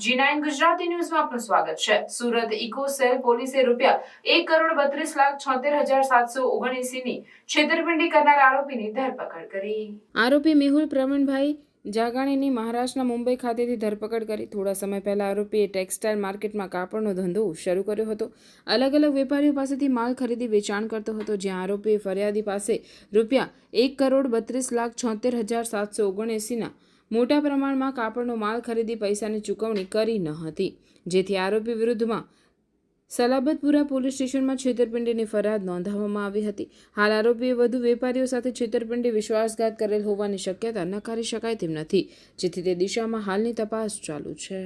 જી ગુજરાતી ન્યૂઝમાં આપનું સ્વાગત છે. સુરત ઇકો સેલ પોલીસે રૂપિયા એક કરોડ બત્રીસ લાખ છોતેર હજાર સાતસો ઓગણએસીની છેતરપિંડી કરનાર આરોપીની ધરપકડ કરી. આરોપી મેહુલ પ્રવીણભાઈ જાગાણીની મહારાષ્ટ્રના મુંબઈ ખાતેથી ધરપકડ કરી. થોડા સમય પહેલા આરોપીએ ટેક્સટાઇલ માર્કેટમાં કાપડનો ધંધો શરૂ કર્યો હતો. અલગ અલગ વેપારીઓ પાસેથી માલ ખરીદી વેચાણ કરતો હતો, જ્યાં આરોપીએ ફરિયાદી પાસે રૂપિયા એક કરોડ બત્રીસ લાખ છોતેર હજાર સાતસો ઓગણએંસીના મોટા પ્રમાણમાં કાપડનો માલ ખરીદી પૈસાની ચૂકવણી કરી ન હતી. જેથી આરોપી વિરુદ્ધમાં સલાબતપુરા પોલીસ સ્ટેશનમાં છેતરપિંડીની ફરિયાદ નોંધાવવામાં આવી હતી. હાલ આરોપીએ વધુ વેપારીઓ સાથે છેતરપિંડી, વિશ્વાસઘાત કરેલ હોવાની શક્યતા નકારી શકાય તેમ નથી, જેથી તે દિશામાં હાલની તપાસ ચાલુ છે.